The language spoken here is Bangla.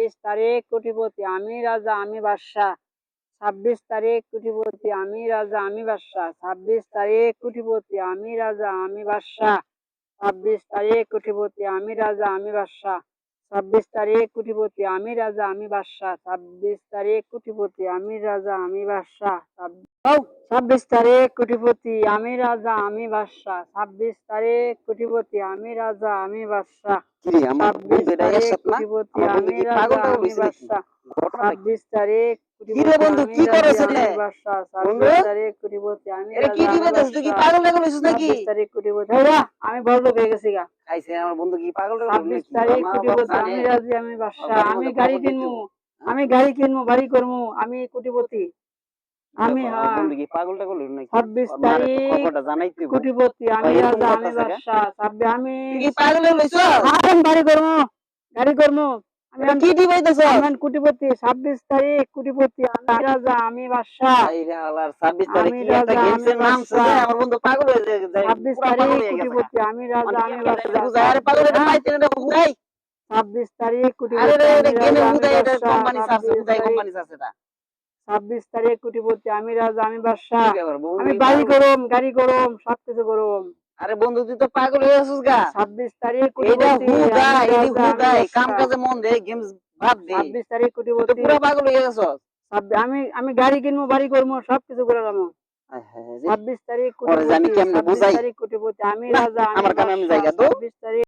ছাব্বিশ তারিখ কোটিপতি আমি রাজা, আমি বাদশাহ ছাব্বিশ তারিখ কোটিপতি আমি রাজা, আমি বাদশাহ ছাব্বিশ তারিখ কোটিপতি আমি রাজা, আমি বাদশাহ ছাব্বিশ তারিখ কোটিপতি আমি রাজা, আমি বাদশাহ ছাব্বিশ তারিখ কোটিপতি আমি রাজা আমি বাদশাহ। ছাব্বিশ তারিখ কোটিপতি আমি রাজা আমি বাদশাহ। ছাব্বিশ তারিখ কোটিপতি আমি রাজা আমি বাদশাহ। ছাব্বিশ তারিখ কোটিপতি আমি রাজা আমি বাদশাহ। ছাব্বিশ তারিখ কোটিপতি আমি রাজা আমি বাদশাহ। ছাব্বিশ তারিখ বন্ধু, আমি কি রে? বন্ধু? কি দিবে তুই কি পাগল নাকি? তারিখ বড় লোক গেছি গা। খাইছে আমার বন্ধু কি পাগল টাগল ছাব্বিশ তারিখ আমার কোটিপতি আমি রাজি আমি বাদশাহ আমি গাড়ি কিনবো আমি গাড়ি কিনবো বাড়ি করব আমি কোটিপতি আমি হ্যাঁ। বন্ধু কি পাগল টাগল নাকি? তারিখ হইব। কোটিপতি আমি রাজা আমি কি পাগল আমি গাড়ি করব গাড়ি কি দিবাইতেছ আমি কোটিপতি ছাব্বিশ তারিখ কোটিপতি আমি রাজা আমি বাদশাহ। আইরে আলার 26 তারিখ আমি কি একটা রাজা, গেমসের আমি নাম বাদশা। শুনে আমার বন্ধু পাগল হয়ে যায় যায়, ছাব্বিশ পুরা পাগল তারিখ কোটিপতি আমি রাজা আমি অনেকে বাদশাহ। আরে পাগল এটা পাইতে না বুঝাই। ছাব্বিশ তারিখ কোটিপতি আরে রে গেমে বুঝাই এটা কোম্পানি আছে বুঝাই কোম্পানি আছে এটা। ছাব্বিশ তারিখ কোটিপতি আমি রাজা আমি বাদশাহ। কি ব্যাপার, বন্ধু আমি বাড়ি? করুম গাড়ি করুম সবকিছু করুম আরে বন্ধু তুই তো পাগল হয়ে আছিস গা ছাব্বিশ তারিখ এটা হুদা হু আমি দাই রাজা, এডি হু আমি দাই কাম। কাজে মন দে গেমস বাদ দে ছাব্বিশ তারিখ কোটি কোটিপতি পুরো পাগল হয়ে গেছস আমি আমি গাড়ি কিনবো বাড়ি করব সবকিছু করে যাব। ছাব্বিশ তারিখ আমি কেমনে বুঝাই? তারিখ কোটিপতি আমি রাজা আমার কামে আমি জায়গা তো। ছাব্বিশ তারিখ